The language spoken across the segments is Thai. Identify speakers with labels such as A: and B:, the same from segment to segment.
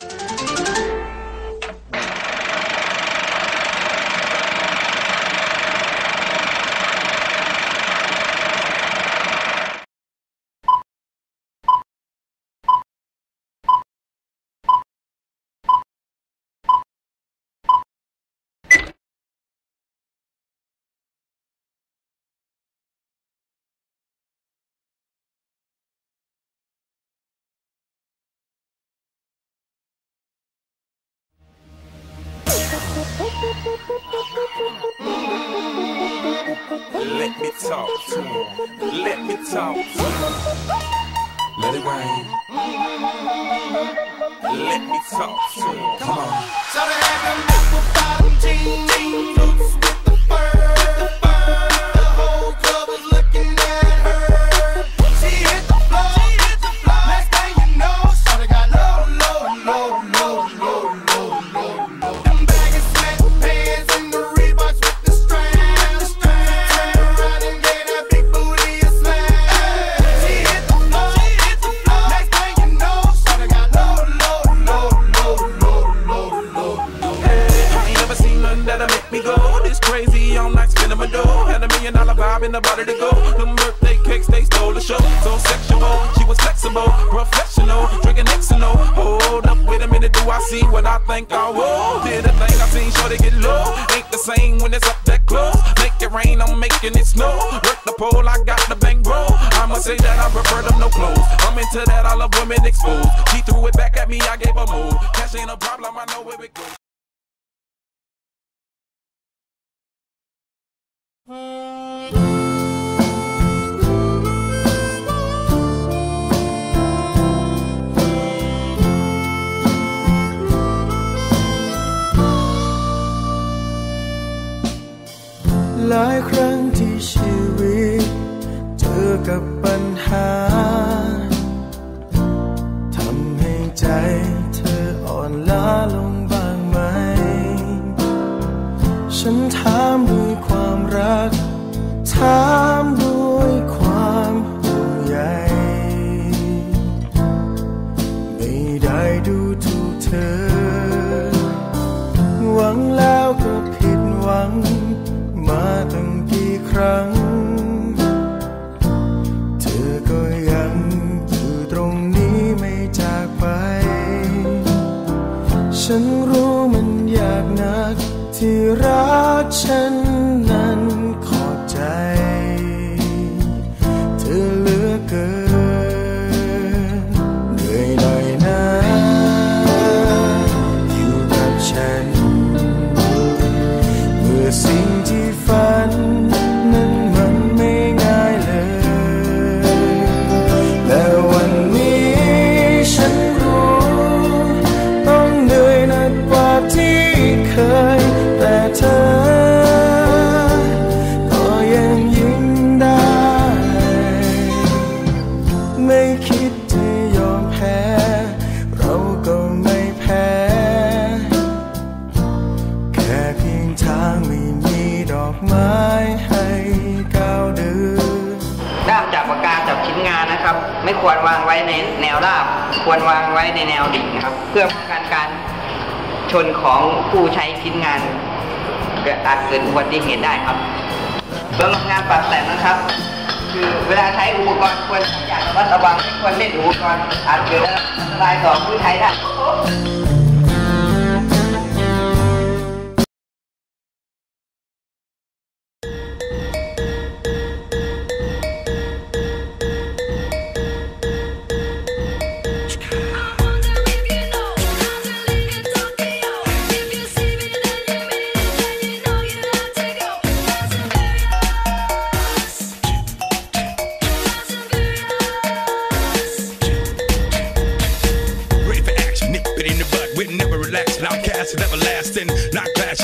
A: Thank you. Let me talk to him. Let me talk to him. Let it rain. Let me talk to him. Come on.
B: So they had them bottom jeans, boots
A: that'll make me go this crazy all night spinning my dough. Had a million dollar vibe in the body to go. Them birthday cakes, they stole the show. So sexual, she was flexible, professional, drinking Xano. Hold up, wait a minute, do I see what I think I will? Did a thing I seen, sure they get low. Ain't the same when it's up that close. Make it rain, I'm making it snow. Work the pole, I got the bang bro. I'ma say that I prefer them no clothes. I'm into that, I love women exposed. She threw it back at me, I gave her move. Cash ain't a problem, I know where it goes.
C: เมื่อ ไม่คว
D: รวางไว้ในแนวราบ ควรวางไว้ในแนวดิ่งครับ เพื่อป้องกันการชนของผู้ใช้ชิ้นงานเกิดอาจเกิดอุบัติเหตุได้ครับสำหรับงานปัดแต่งนะครับ คือเวลาใช้อุปกรณ์ควรอย่างระมัดระวังไม่ควรเล่นอุปกรณ์อาจเกิดอันตรายต่อผู้ใช้ได้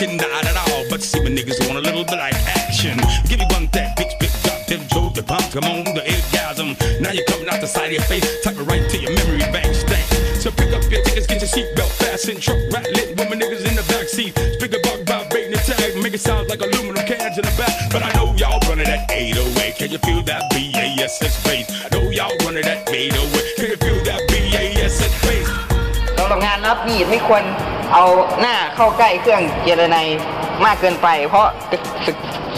E: Clashing, not at all. But see, my niggas want a little bit like action. Give me one that bitch, bitch, drop them joke, the pump, come on, the orgasm. Now you're coming out the side of your face, type it right to your memory bank stank. So pick up your tickets, get your seatbelt fastened. Truck rattling, woman niggas in the backseat. Speaker box vibrating the tag, make it sound like aluminum cans in the back. But I know y'all running that 808. Can you feel that BASS bass?
D: มีดไม่ควรเอาหน้าเข้าใกล้เครื่องเจรไนมากเกินไป เพราะส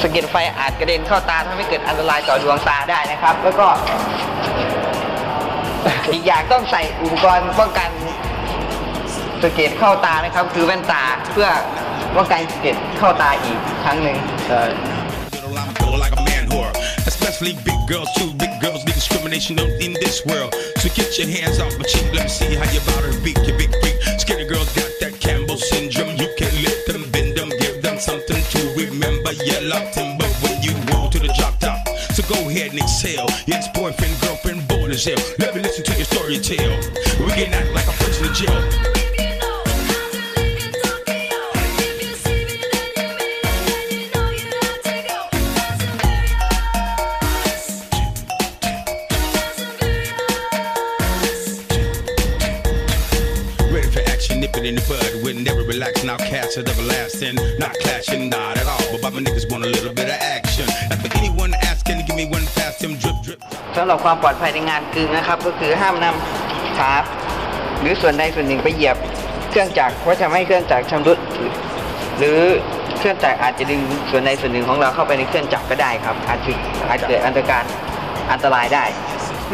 D: สะเก็ดไฟอาจกระเด็นเข้าตาทำให้เกิดอันตรายต่อดวงตาได้นะครับ แล้วก็ อีกอย่างต้องใส่อุปกรณ์ป้องกันสะเก็ดเข้าตานะครับ คือแว่นตาเพื่อป้องกันสะเก็ดเข้าตาอีกครั้งหนึ่ง
C: ใช่
E: Especially big girls too. Big girls need discrimination in this world. So get your hands off my cheek. Let me see how you about her beat. your big freak. Skinny girls got that Campbell syndrome. You can lift them, bend them, give them something to remember. You locked them, but when you roll to the drop top. So go ahead and exhale. Your ex-boyfriend, girlfriend, born as hell. Let me listen to your story tell. We can act like a person in jail. Relax, now cast it everlasting. Not clashing, not at all. But my niggas want a little bit of action. After anyone asking, give me one fast, them drip, drip.
D: สำหรับความปลอดภัยในงานกึ่งนะครับ ก็คือห้ามนำขาหรือส่วนใดส่วนหนึ่งไปเหยียบเครื่องจักรเพราะทำให้เครื่องจักรชำรุดหรือเครื่องจักรอาจจะดึงส่วนใดส่วนหนึ่งของเราเข้าไปในเครื่องจักรก็ได้ครับ อาจจะอาจเกิดอันตรกายอันตรายได้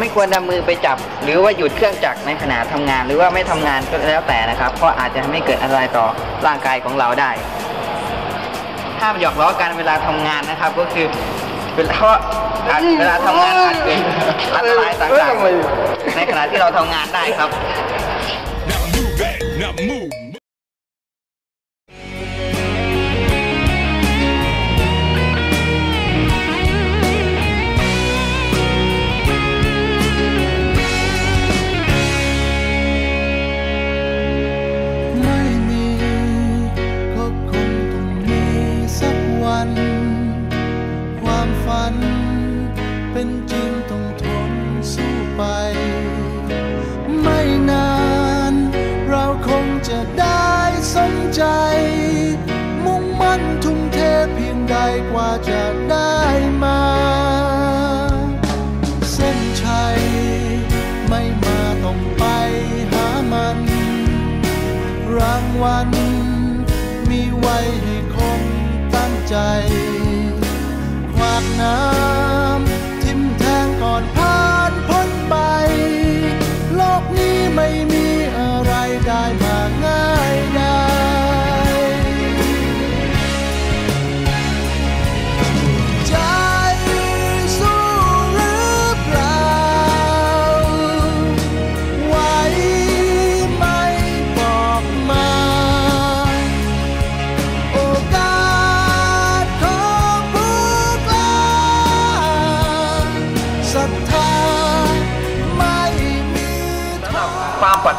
D: ไม่ควรนำมือไปจับ หรือว่าหยุดเครื่องจักรในขณะทำงาน หรือว่าไม่ทำงานก็แล้วแต่นะครับเพราะอาจจะทำให้เกิดอันตรายต่อร่างกายของเราได้ห้ามหยอกล้อกันเวลาทำงานนะครับ ก็คือเวลาเพราะเวลาทำงานอาจเกิดอันตรายต่างๆในขณะที่เราทำงานได้ครับ
E: Now move it, now move.
B: ความฝัน เป็นจริงต้องทนสู้ไป ไม่นาน เราคงจะได้สมใจ มุ่งมั่นทุ่มเทเพียงใดกว่าจะได้มา เส้นชัย ไม่มาต้องไปหามัน รางวัลมีไว้ให้คงตั้ง ใจ ควากน้ำ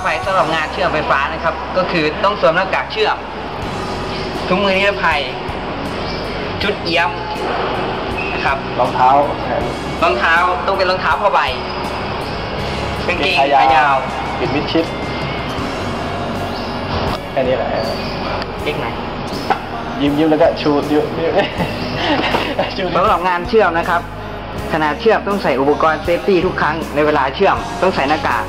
D: ความปลอดภัยสำหรับงานเชื่อมไฟฟ้านะครับ ก็คือต้องสวมหน้ากากเชื่อมถุงมือนิรภัย ชุดเอี้ยมนะครับ
C: รองเท้าร
D: องเท้าต้องเป็นรองเท้าผ้าใบกางเกง
C: ขา
D: ขายาว
C: ปิดมิดชิดแค่นี้แหละ
D: เล็กไหน
C: ยิ้มยิ้มแล้วก็ชูยิ้มยิ้มชู
D: สำหรับงานเชื่อมนะครับขณะเชื่อมต้องใส่อุปกรณ์เซฟตี้ทุกครั้งในเวลาเชื่อมต้องใส่หน้ากาก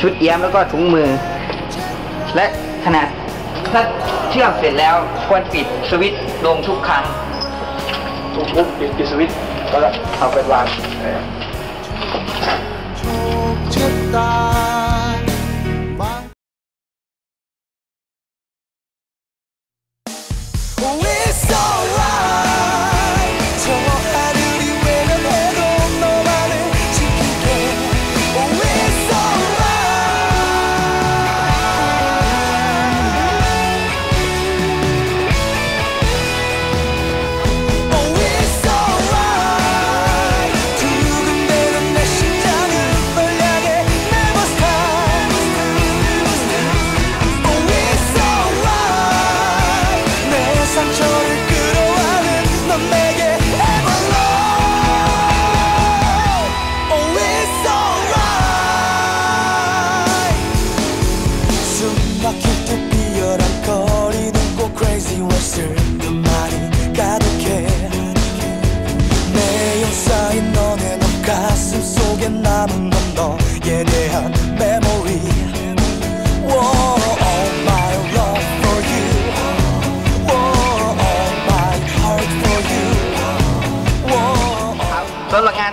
D: ชุดเอี้ยมแล้วก็ถุงมือ และขณะถ้าเชื่อมเสร็จแล้วควรปิดสวิตช์ลงทุกครั้ง
C: ทุกปุ๊บปิดปิดสวิตช์แล้วก็เอาไปวางเออ
B: โชคชะตา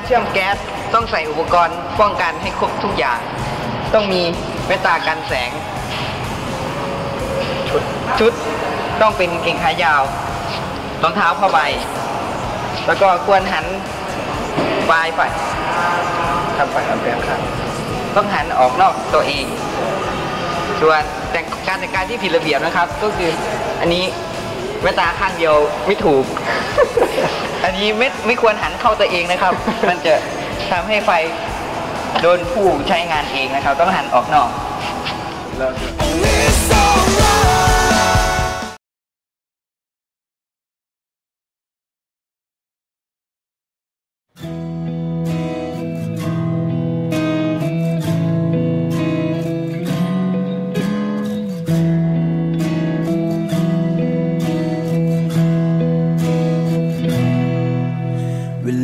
D: เชื่อมแก๊สต้องใส่อุปกรณ์ป้องกันให้ครบทุกอย่าง ต้องมีแว่นตากันแสง ชุดชุดต้องเป็นกางเกงขายาวรองเท้าผ้าใบ แล้วก็ควรหันปลายไปทำไปทำแบบครับ ต้องหันออกนอกตัวเอง ส่วนแต่การแต่งกายที่ผิดระเบียบนะครับ ก็คืออันนี้ แว่นตาข้างเดียวไม่ถูก อันนี้ไม่ไม่ควรหันเข้าตัวเองนะครับ มันจะทำให้ไฟโดนผู้ใช้งานเองนะครับ ต้องหันออกนอก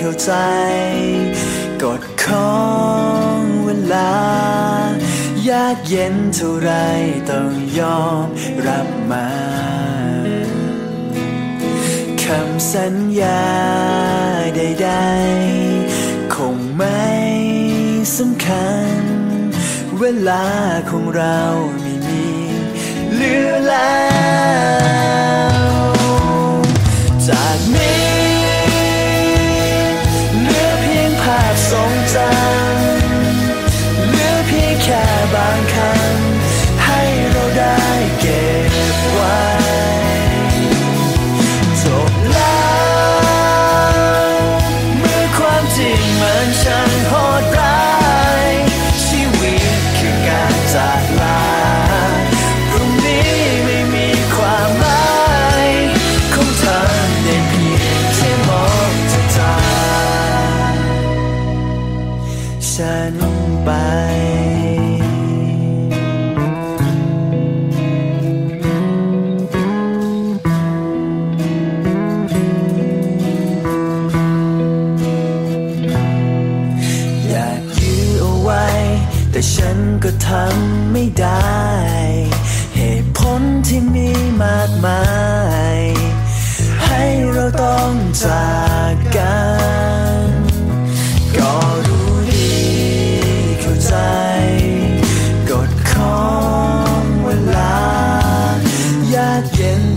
C: เข้าใจกฎของเวลายากเย็นเท่าไรต้องยอมรับมาคำสัญญาใดๆ คงไม่สำคัญ เวลาของเราไม่มีเหลือแล้ว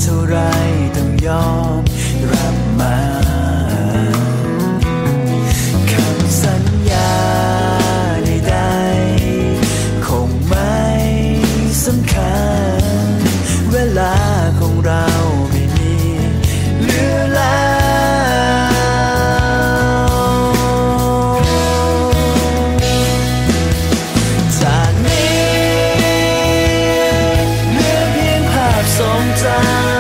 C: เท่าไรต้องยอมรับมา จ